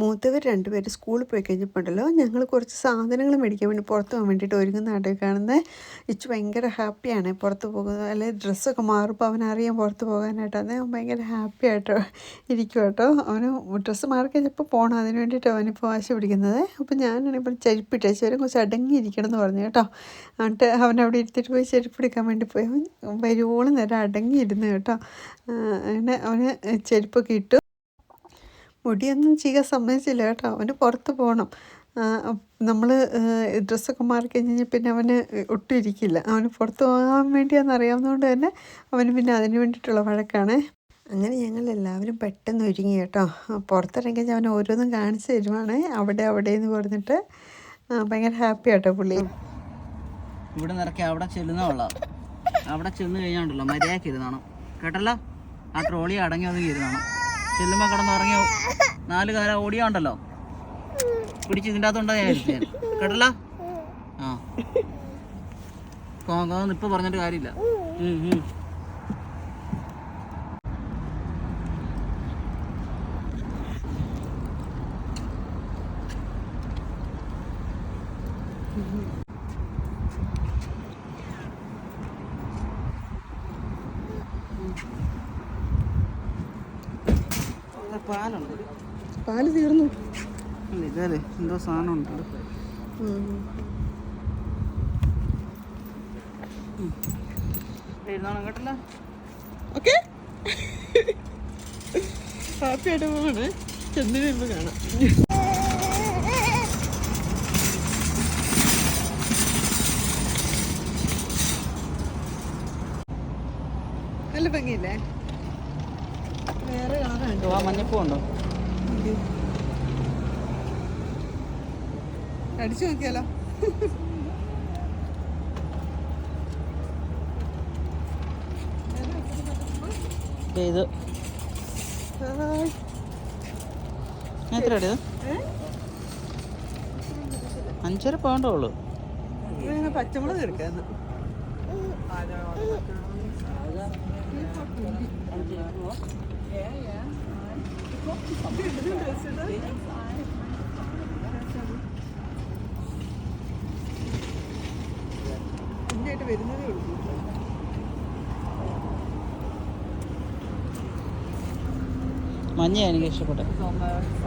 മൂത്തവർ രണ്ടുപേരും സ്കൂളിൽ പോയി കഴിഞ്ഞപ്പോണ്ടല്ലോ ഞങ്ങൾ കുറച്ച് സാധനങ്ങൾ മേടിക്കാൻ വേണ്ടി പുറത്ത് പോകാൻ വേണ്ടിയിട്ട് ഒരുങ്ങുന്നതായിട്ട് കാണുന്നത് ഇച്ചു ഭയങ്കര ഹാപ്പിയാണ്. പുറത്ത് പോകുന്നത് അല്ലെങ്കിൽ ഡ്രസ്സൊക്കെ മാറുമ്പോൾ അവനറിയാം പുറത്ത് പോകാനായിട്ട്. അന്നേ അവൻ ഭയങ്കര ഹാപ്പി ആയിട്ടോ ഇരിക്കും കേട്ടോ അവന് ഡ്രസ്സ് മാറി കഴിഞ്ഞപ്പോൾ പോകണം അതിന് വേണ്ടിയിട്ട് അവനിപ്പോൾ വാശി പിടിക്കുന്നത്. അപ്പോൾ ഞാനാണിപ്പോൾ ചെരുപ്പിട്ട് വരും കുറച്ച് അടങ്ങിയിരിക്കണം എന്ന് പറഞ്ഞു കേട്ടോ. എന്നിട്ട് അവൻ അവിടെ ഇരുത്തിയിട്ട് പോയി ചെരുപ്പ് എടുക്കാൻ വേണ്ടി പോയി. അവൻ വരുവോളം നേരം അടങ്ങിയിരുന്നു കേട്ടോ. അങ്ങനെ അവന് ചെരുപ്പൊക്കെ ഇട്ടു. മുടിയൊന്നും ചെയ്യാൻ സമ്മതിച്ചില്ല കേട്ടോ. അവന് പുറത്ത് പോകണം നമ്മൾ ഡ്രസ്സൊക്കെ മാറി കഴിഞ്ഞ് കഴിഞ്ഞാൽ പിന്നെ അവന് ഒട്ടും ഇരിക്കില്ല അവന് പുറത്ത് പോകാൻ വേണ്ടിയാണെന്ന് അറിയാവുന്നതുകൊണ്ട് തന്നെ അവന് പിന്നെ അതിന് വേണ്ടിയിട്ടുള്ള വഴക്കാണ്. അങ്ങനെ ഞങ്ങൾ എല്ലാവരും പെട്ടെന്ന് ഒരുങ്ങി കേട്ടോ. പുറത്തിറങ്ങി അവൻ ഓരോന്നും കാണിച്ചു തരുവാണ്. അവിടെ അവിടെ എന്ന് പറഞ്ഞിട്ട് ഭയങ്കര ഹാപ്പി ആട്ടോ പുള്ളി. ഇവിടെ നിറക്കി അവിടെ ചെല്ലുന്ന കൊള്ളാം. അവിടെ ചെന്ന് കഴിഞ്ഞാണ്ടല്ലോ മര്യാദയ്ക്ക് ഇരുന്നാണ്. കേട്ടല്ലോ? ആ ട്രോളി അടങ്ങി ഒതുങ്ങി ഇരുന്നാണ്. ചെല്ലുമ്പോൾ കിടന്നുറങ്ങി നാല് കാല ഓടിയാണ്ടല്ലോ. പിടിച്ച് ഇതിന്റെ അകത്തുണ്ടോ ഞാൻ. കേട്ടല്ലോ? ആ. കോങ്കോന്ന് ഇപ്പൊ പറഞ്ഞിട്ട് കാര്യമില്ല. Thank ഉം. പാലുണ്ട്. പാൽ തീർന്നു. ഇതല്ലേ എന്തോ സാധനം കേട്ടല്ലോ ഓക്കെ. ഹാപ്പി ആയിട്ട് പോകണേ ചെന്ന് കഴിയുമ്പോൾ കാണാം. നല്ല ഭംഗിയില്ലേ? വേറെ കളറുണ്ട് ആ മഞ്ഞപ്പൂ ഉണ്ടോ അടിച്ചു നോക്കിയാലോ ഇത്. എത്ര? അഞ്ചര പൗണ്ടേ ഉള്ളൂ പച്ചമുളക് എടുക്കാന്ന് ഉള്ളൂ മഞ്ഞ എനിക്ക് ഇഷ്ടപ്പെട്ടത്.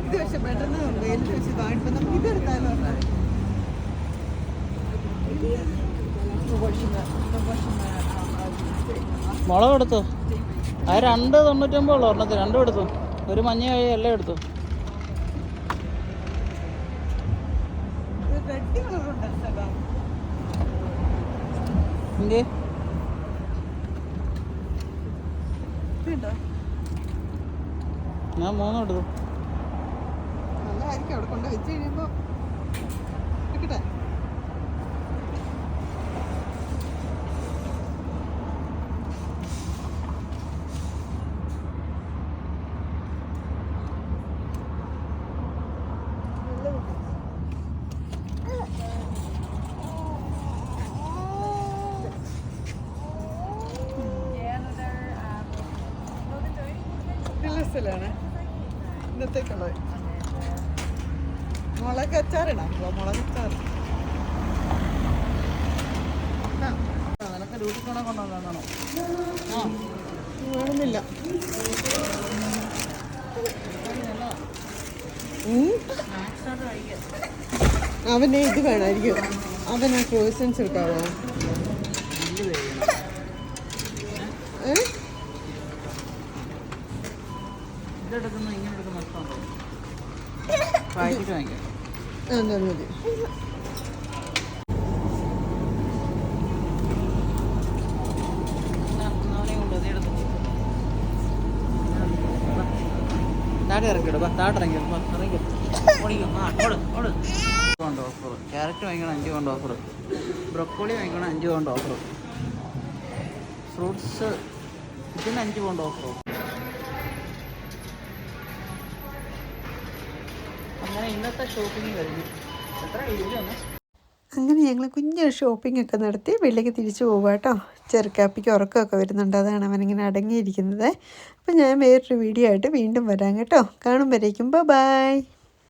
ഇത് പക്ഷെ പെട്ടെന്ന് വെയിൽ വെച്ച് താഴ്ത്തുമ്പോൾ നമുക്ക് ഇതെടുത്താലോ മുളക് എടുത്തു? അത് രണ്ട് തൊണ്ണൂറ്റൊമ്പത് ഉള്ളു ഒരെണ്ണത്തിന് രണ്ടും എടുത്തു. ഒരു മഞ്ഞ കഴി എല്ലാം എടുത്തു. ഞാൻ മൂന്നും എടുത്തു. നല്ലതായിരിക്കും. അവിടെ കൊണ്ട് വെച്ച് കഴിയുമ്പോൾ നല്ല ഇന്നത്തേക്കുള്ളത്. മുളക് അച്ചാറിടാം മുളക് അച്ചാർ. നിനക്ക് ഡ്യൂട്ടി കൂടെ കൊണ്ടുവന്നാണോ ആ. വേണമെന്നില്ല. അവന് ഇത് വേണമായിരിക്കും അവന് ക്രോസൻസ് കിട്ടാവോ ഇതെടുക്കുന്ന ഇങ്ങനെ എടുക്കുന്ന നഷ്ടമുണ്ടോ പാക്കറ്റ് വാങ്ങിക്കാം ആ എന്നാ മതി താഴെ ഇറക്കിടും ബാ താഴെ ഇറങ്ങിടും ബാ ഇറങ്ങി ഓടിക്കും ആ ഓട് ഓട് കൊണ്ട് ഓഫർ ക്യാരറ്റ് വാങ്ങിക്കണം അഞ്ച് കൊണ്ട് ഓഫർ ബ്രൊക്കോളി വാങ്ങിക്കണം അഞ്ച് കൊണ്ട് ഓഫർ ഫ്രൂട്ട്സ് ഇതിന് അഞ്ച് കൊണ്ട് ഓഫർ അങ്ങനെ ഇന്നത്തെ ഷോപ്പിംഗ് കഴിഞ്ഞു. എത്ര അങ്ങനെ ഞങ്ങൾ കുഞ്ഞൊരു ഷോപ്പിംഗ് ഒക്കെ നടത്തി വീട്ടിലേക്ക് തിരിച്ചു പോകുക കേട്ടോ. ചെറുക്കാപ്പിക്ക് ഉറക്കമൊക്കെ വരുന്നുണ്ട്. അതാണ് അവനിങ്ങനെ അടങ്ങിയിരിക്കുന്നത്. അപ്പം ഞാൻ വേറൊരു വീഡിയോ ആയിട്ട് വീണ്ടും വരാം കേട്ടോ. കാണുമ്പോഴേക്കും. ബൈ